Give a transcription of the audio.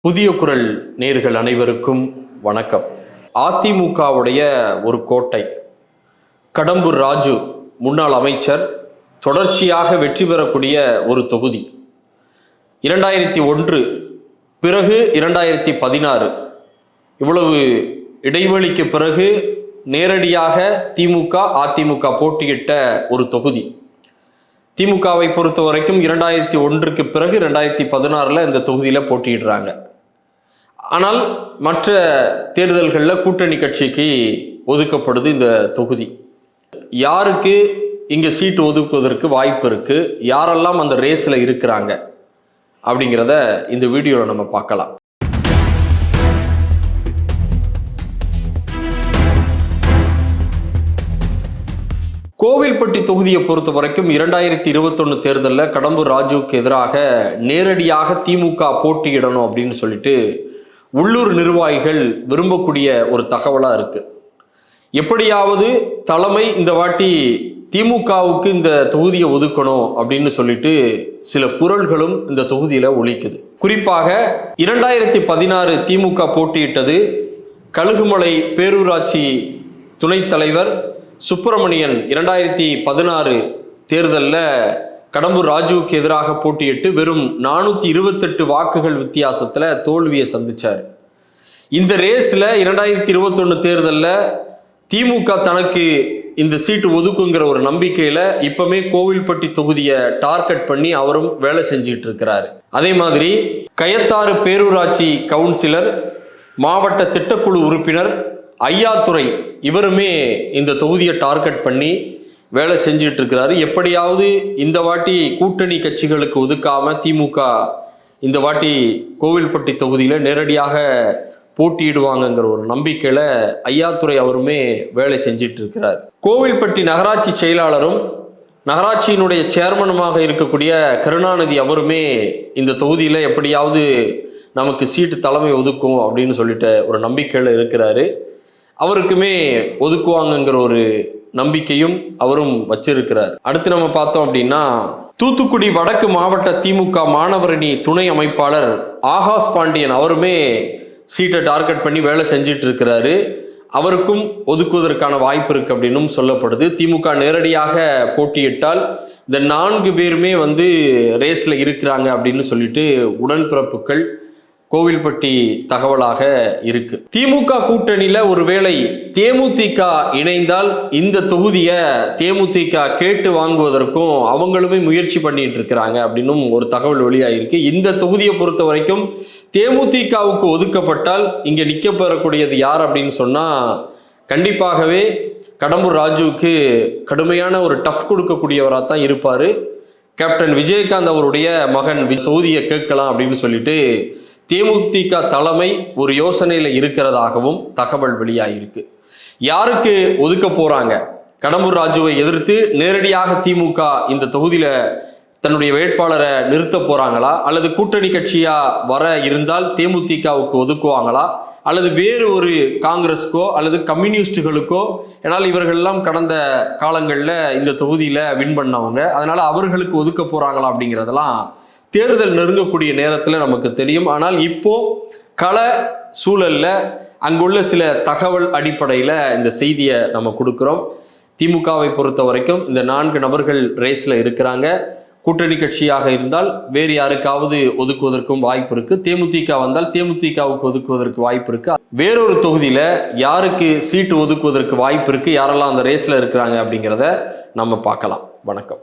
புதிய குரல் நேர்கள் அனைவருக்கும் வணக்கம். அதிமுகவுடைய ஒரு கோட்டை. கடம்பூர் ராஜு முன்னாள் அமைச்சர் தொடர்ச்சியாக வெற்றி பெறக்கூடிய ஒரு தொகுதி. இரண்டாயிரத்தி ஒன்று பிறகு இரண்டாயிரத்தி பதினாறு. இவ்வளவு இடைவெளிக்கு பிறகு நேரடியாக திமுக அதிமுக போட்டியிட்ட ஒரு தொகுதி. திமுகவை பொறுத்த வரைக்கும் இரண்டாயிரத்தி ஒன்றுக்கு பிறகு ரெண்டாயிரத்தி பதினாறில் இந்த தொகுதியில் போட்டியிடுறாங்க. ஆனால் மற்ற தேர்தல்களில் கூட்டணி கட்சிக்கு ஒதுக்கப்படுது இந்த தொகுதி. யாருக்கு இங்கே சீட்டு ஒதுக்குவதற்கு வாய்ப்பு இருக்குது யாரெல்லாம் அந்த ரேஸில் இருக்கிறாங்க? அப்படிங்கிறத இந்த வீடியோவில் நம்ம பார்க்கலாம். கோவில்பட்டி தொகுதியை பொறுத்த வரைக்கும் இரண்டாயிரத்தி இருபத்தொன்னு தேர்தலில் கடம்பூர் ராஜுவுக்கு எதிராக நேரடியாக திமுக போட்டியிடணும் அப்படின்னு சொல்லிட்டு உள்ளூர் நிர்வாகிகள் விரும்பக்கூடிய ஒரு தகவலாக இருக்குது எப்படியாவது தலைமை இந்த வாட்டி திமுகவுக்கு இந்த தொகுதியை ஒதுக்கணும் அப்படின்னு சொல்லிட்டு சில குரல்களும் இந்த தொகுதியில் ஒழிக்குது குறிப்பாக இரண்டாயிரத்தி பதினாறு திமுக போட்டியிட்டது கழுகுமலை பேரூராட்சி துணைத் தலைவர் சுப்பிரமணியன் இரண்டாயிரத்தி பதினாறு தேர்தலில் கடம்பூர் ராஜுவுக்கு எதிராக போட்டியிட்டு வெறும் நானூற்றி இருபத்தெட்டு வாக்குகள் வித்தியாசத்தில் தோல்வியை சந்திச்சார். இந்த ரேஸில் இரண்டாயிரத்தி இருபத்தொன்று தேர்தலில் திமுக தனக்கு இந்த சீட்டு ஒதுக்குங்கிற ஒரு நம்பிக்கையில் இப்பவுமே கோவில்பட்டி தொகுதியை டார்கெட் பண்ணி அவரும் வேலை செஞ்சுக்கிட்டு இருக்கிறாரு. அதே மாதிரி கயத்தாறு பேரூராட்சி கவுன்சிலர் மாவட்ட திட்டக்குழு உறுப்பினர் ஐயாத்துறை இவருமே இந்த தொகுதியை டார்கெட் பண்ணி வேலை செஞ்சுட்டு இருக்கிறாரு எப்படியாவது இந்த வாட்டி கூட்டணி கட்சிகளுக்கு ஒதுக்காம திமுக இந்த வாட்டி கோவில்பட்டி தொகுதியில் நேரடியாக போட்டியிடுவாங்கங்கிற ஒரு நம்பிக்கையில் ஐயாத்துறை அவருமே வேலை செஞ்சிட்டு இருக்கிறார் கோவில்பட்டி நகராட்சி செயலாளரும் நகராட்சியினுடைய சேர்மனுமாக இருக்கக்கூடிய கருணாநிதி அவருமே இந்த தொகுதியில் எப்படியாவது நமக்கு சீட்டு தலைமை ஒதுக்கும் அப்படின்னு சொல்லிட்ட ஒரு நம்பிக்கையில் இருக்கிறாரு. அவருக்குமே ஒதுக்குவாங்கங்கிற ஒரு நம்பிக்கையும் அவரும் வச்சிருக்கிறார். அடுத்து நம்ம பார்த்தோம் அப்படின்னா தூத்துக்குடி வடக்கு மாவட்ட திமுக மாணவரணி துணை அமைப்பாளர் ஆகாஷ் பாண்டியன் அவருமே சீட்டை டார்கெட் பண்ணி வேலை செஞ்சிட்டு இருக்கிறாரு அவருக்கும் ஒதுக்குவதற்கான வாய்ப்பு இருக்கு அப்படின்னும் சொல்லப்படுது. திமுக நேரடியாக போட்டியிட்டால் இந்த நான்கு பேருமே வந்து ரேஸ்ல இருக்கிறாங்க அப்படின்னு சொல்லிட்டு உடன்பிறப்புகள் கோவில்பட்டி தகவலாக இருக்கு. திமுக கூட்டணியில ஒருவேளை தேமுதிக இணைந்தால் இந்த தொகுதியை தேமுதிக கேட்டு வாங்குவதற்கும் அவங்களுமே முயற்சி பண்ணிட்டு இருக்கிறாங்க அப்படின்னும் ஒரு தகவல் வெளியாயிருக்கு. இந்த தொகுதியை பொறுத்த வரைக்கும் தேமுதிகவுக்கு ஒதுக்கப்பட்டால் இங்க நிக்க பெறக்கூடியது யார் அப்படின்னு சொன்னா கண்டிப்பாகவே கடம்பூர் ராஜுவுக்கு கடுமையான ஒரு டஃப் கொடுக்கக்கூடியவராக தான் இருப்பார். கேப்டன் விஜயகாந்த் அவருடைய மகன் வி- தொகுதியை கேட்கலாம் அப்படின்னு சொல்லிட்டு தேமுதிக தலைமை ஒரு யோசனையில் இருக்கிறதாகவும் தகவல் வெளியாகிருக்கு யாருக்கு ஒதுக்க போகிறாங்க கடம்பூர் ராஜுவை எதிர்த்து நேரடியாக திமுக இந்த தொகுதியில் தன்னுடைய வேட்பாளரை நிறுத்த போகிறாங்களா அல்லது கூட்டணி கட்சியாக வர இருந்தால் தேமுதிகவுக்கு ஒதுக்குவாங்களா? அல்லது வேறு ஒரு காங்கிரஸ்க்கோ அல்லது கம்யூனிஸ்டுகளுக்கோ? ஏன்னால் இவர்கள்லாம் கடந்த காலங்களில் இந்த தொகுதியில் வின் பண்ணவங்க. அதனால் அவர்களுக்கு ஒதுக்க போகிறாங்களா அப்படிங்கிறதெல்லாம் தேர்தல் நெருங்கக்கூடிய நேரத்தில் நமக்கு தெரியும். ஆனால் இப்போ கள சூழலில் அங்குள்ள சில தகவல் அடிப்படையில் இந்த செய்தியை நம்ம கொடுக்குறோம். திமுகவை பொறுத்த வரைக்கும் இந்த நான்கு நபர்கள் ரேஸில் இருக்கிறாங்க. கூட்டணி கட்சியாக இருந்தால் வேறு யாருக்காவது ஒதுக்குவதற்கும் வாய்ப்பு இருக்கு. தேமுதிக வந்தால் தேமுதிகவுக்கு ஒதுக்குவதற்கு வாய்ப்பு இருக்கு. வேறொரு தொகுதியில யாருக்கு சீட்டு ஒதுக்குவதற்கு வாய்ப்பு இருக்கு? யாரெல்லாம் அந்த ரேஸ்ல இருக்கிறாங்க அப்படிங்கிறத நம்ம பார்க்கலாம். வணக்கம்.